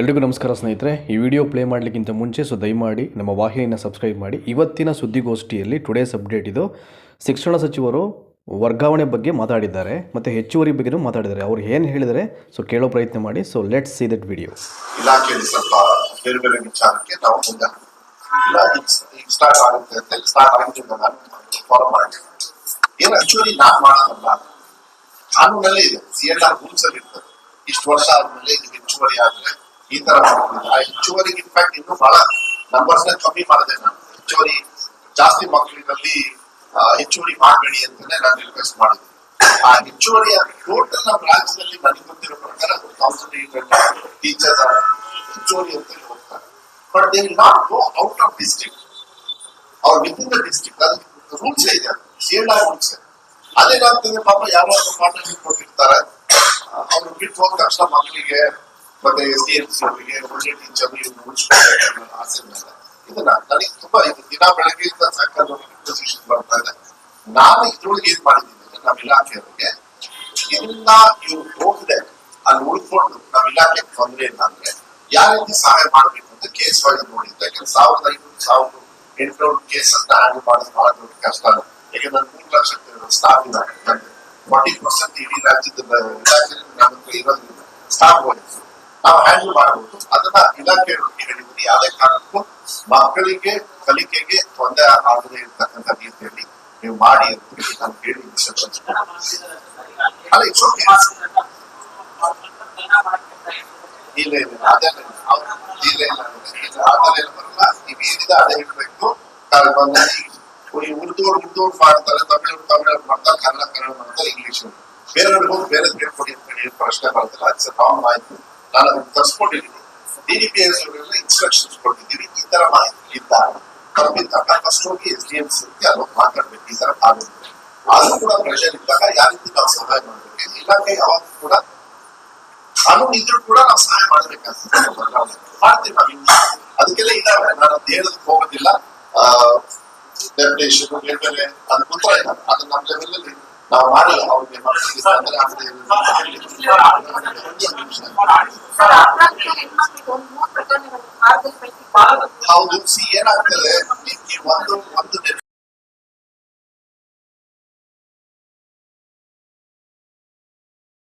ಎಲ್ರಿಗೂ ನಮಸ್ಕಾರ ಸ್ನೇಹಿತರೆ. ಈ ವಿಡಿಯೋ ಪ್ಲೇ ಮಾಡಲಿಕ್ಕಿಂತ ಮುಂಚೆ ಸೊ ದಯಮಾಡಿ ನಮ್ಮ ವಾಹಿನಿಯನ್ನು ಸಬ್ಸ್ಕ್ರೈಬ್ ಮಾಡಿ. ಇವತ್ತಿನ ಸುದ್ದಿಗೋಷ್ಠಿಯಲ್ಲಿ ಟುಡೇಸ್ ಅಪ್ಡೇಟ್ ಇದು. ಶಿಕ್ಷಣ ಸಚಿವರು ವರ್ಗಾವಣೆ ಬಗ್ಗೆ ಮಾತಾಡಿದ್ದಾರೆ. ಮತ್ತು ಹೆಚ್ಚುವರಿ ಬಗ್ಗೆನೂ ಮಾತಾಡಿದ್ದಾರೆ. ಅವ್ರು ಏನು ಹೇಳಿದರೆ ಸೊ ಕೇಳೋ ಪ್ರಯತ್ನ ಮಾಡಿ. So let's see that video ಇಲಾಖೆಯಲ್ಲಿ ಸ್ವಲ್ಪ ಬೇರೆ ಬೇರೆ ವಿಚಾರಕ್ಕೆ ನಾವು ಸ್ಟಾರ್ಟ್ ಆಗುತ್ತೆ ಅಂತ ಸ್ಟಾರ್ಟ್ ಫಾಲೋ ಏನು ನಾನ್ ಮಾಡೋದಲ್ಲ ಕಾನೂನಲ್ಲಿ ಇದೆ. ಸಿ ಎಲ್ ಆರ್ ರೂಲ್ಸ್ ಅಲ್ಲಿ ಇಷ್ಟು ವರ್ಷ ಆದ್ಮೇಲೆ ಹೆಚ್ಚುವರಿ ಆದ್ರೆ ಈ ತರ. ಆ ಹೆಚ್ಚುವರಿ ಇನ್ಫ್ಯಾಕ್ಟ್ ಇನ್ನು ಬಹಳ ನಂಬರ್ಸ್ನ ಕಮ್ಮಿ ಮಾಡಿದೆ ನಾನು. ಹೆಚ್ಚುವರಿ ಜಾಸ್ತಿ ಮಕ್ಕಳಿನಲ್ಲಿ ಹೆಚ್ಚುವರಿ ಮಾಡಬೇಡಿ ಅಂತಾನೆ ನಾನು ರಿಕ್ವೆಸ್ಟ್ ಮಾಡಿದ್ದೆ. ಆ ಹೆಚ್ಚುವರಿ ಟೋಟಲ್ ನಮ್ಮ ರಾಜ್ಯದಲ್ಲಿ ಮನೆ ಗೊತ್ತಿರೋ ಪ್ರಕಾರ ತೌಸಂಡ್ ಏಟ್ ಹಂಡ್ರೆಡ್ ಟೀಚರ್ಸ್ ಹೆಚ್ಚುವರಿ ಅಂತ ಹೋಗ್ತಾರೆ but they not go out of district ಅವ್ರು ವಿತ್ ಇನ್ ದ ಡಿಸ್ಟ್ರಿಕ್ಟ್ ಅದಕ್ಕೆ ರೂಲ್ಸ್ ಇದೆ. ಸೇಲ್ ರೂಲ್ಸ್ ಅದೇನಾಗ್ತದೆ ಪಾಪ ಯಾರು ಪಾರ್ಟ್ನರ್ಶಿಪ್ ಕೊಟ್ಟಿರ್ತಾರೆ. ಅವ್ರು ಬಿಟ್ಟು ಹೋದ ತಕ್ಷಣ ಮಕ್ಕಳಿಗೆ ಮತ್ತೆ ಎಸ್ ಎಂ ಸಿ ಅವರಿಗೆ ಒಳ್ಳೆ ಇವ್ರು ಉಳಿಸ್ಕೊಳ್ಬೇಕು ಆಸೆ ಮೇಲೆ ಇದನ್ನ ನನಗೆ ತುಂಬಾ ಇದು ದಿನ ಬೆಳಗ್ಗೆಯಿಂದ ಸಾಯಂಕಾಲ ಪೊಸಿಷನ್ ಬರ್ತಾ ಇದೆ ನಾನು ಇದ್ರೊಳಗೆ ಏನ್ ಮಾಡಿದ್ದೀನಿ ಅಂದ್ರೆ ನಮ್ಮ ಇಲಾಖೆಯವರಿಗೆ ಇದನ್ನ ಇವ್ರು ಹೋಗದೆ ಅಲ್ಲಿ ಉಳ್ಕೊಂಡು ನಮ್ಮ ಇಲಾಖೆಗೆ ತೊಂದರೆ ಇಲ್ಲ ಅಂದ್ರೆ ಯಾವ ರೀತಿ ಸಹಾಯ ಮಾಡ್ಬೇಕು ಅಂತ ಕೇಸ್ ಒಳಗೆ ನೋಡಿದ್ದೆ ಯಾಕಂದ್ರೆ ಸಾವಿರದ ಐನೂರು ಸಾವಿರದ ಎಂಟುನೂರು ಕೇಸ್ ಅಂತ ಹ್ಯಾಂಡಲ್ ಮಾಡೋದು ಬಹಳ ದೊಡ್ಡ ಕಷ್ಟ ಯಾಕಂದ್ರೆ ನಾನು ಮೂರು ಲಕ್ಷ ಸ್ಟಾಫ್ ಇದ್ದಾರೆ ಫಾರ್ಟಿ ಪರ್ಸೆಂಟ್ ಇಡೀ ರಾಜ್ಯದ ಇಲಾಖೆ ಹತ್ರ ಇರೋದ್ರಿಂದ ಸ್ಟಾಫ್ ವೈಸ್ ನಾವು ಹ್ಯಾಂಡಲ್ ಮಾಡಬಹುದು ಅದನ್ನ ಇಲಾಖೆ ಹೇಳಿದ್ದೀನಿ ಯಾವುದೇ ಕಾರಣಕ್ಕೂ ಮಕ್ಕಳಿಗೆ, ಕಲಿಕೆಗೆ ತೊಂದರೆ ಆಗದೆ ಇರ್ತಕ್ಕಂಥ ರೀತಿಯಲ್ಲಿ ನೀವು ಮಾಡಿ ಅಂತ ಹೇಳಿ ನಾನು ಹೇಳಿ ಇಲ್ಲ ಇಲ್ಲ ಇಲ್ಲ. ಅದೇ ತಮಿಳು ತಮಿಳು ಕನ್ನಡ ಕನ್ನಡ ಮಾಡ್ತಾರೆ ಇಂಗ್ಲಿಷ್ ಬೇರೆಯವ್ರಿಗೆ ಬೇರೆ ಹೇಳ್ಕೊಡಿ ಅಂತ ಹೇಳಿ ಪ್ರಶ್ನೆ ಬರ್ತಾರೆ ಆಯ್ತು ನಾನು ಅದನ್ನ ತರಿಸ್ಕೊಂಡಿದ್ದೀನಿ. D D P S instructions ಕೊಟ್ಟಿದ್ದೀವಿ ಈ ತರ ಮಾಹಿತಿ ಇಲ್ಲ. ತಪ್ಪಿದ್ದಾಗ ಫಸ್ಟ್ ಹೋಗಿ ಎಸ್ ಡಿ ಎಂ ಸಿ ಅಲ್ಲಿ ಮಾತಾಡ್ಬೇಕು. ಈ ತರ ಆಗುತ್ತೆ. ಆದ್ರೂ ಕೂಡ ಪ್ರೆಷರ್ ಇದ್ದಾಗ ಯಾರಿಂದ ನಾವು ಸಹಾಯ ಮಾಡಬೇಕು? ಇಲಾಖೆ ಯಾವಾಗ ಕೂಡ ಕಾನೂನು ಇದ್ರೂ ಕೂಡ ನಾವು ಸಹಾಯ ಮಾಡ್ಬೇಕಾಗ್ತದೆ ಮಾಡ್ತೀವಿ ನಾವು. ಅದಕ್ಕೆಲ್ಲ ಇದಾವೆ. ನಾನು ಅದು ಹೇಳೋದಕ್ಕೆ ಹೋಗೋದಿಲ್ಲ. ಡೆಪ್ಟೇಷನ್ ಬೇರೆ ಬೇರೆ, ಅದು ಗೊತ್ತಾಯ್ತು ಇಲ್ಲ. ಅದು ನಮ್ಮ ಲೆವೆಲ್ ಅಲ್ಲಿ ನಾವು ಮಾಡಲ್ಲ ಅವ್ರಿಗೆ ಮಕ್ಕಳಿಗೆ ತೊಂದರೆ ಆಗದೆ ಸರ್ ಅಪರಾಧ ಹೆಣ್ಮಕ್ಳಿಗೆ ಒಂದು ಮೂರು ಪ್ರಕರಣಗಳು ಭಾರತದ ಪೈಕಿ ಬಹಳ ಹೌದು ಸಿ ಏನಾಗ್ತದೆ ಈ- ಈ ಒಂದು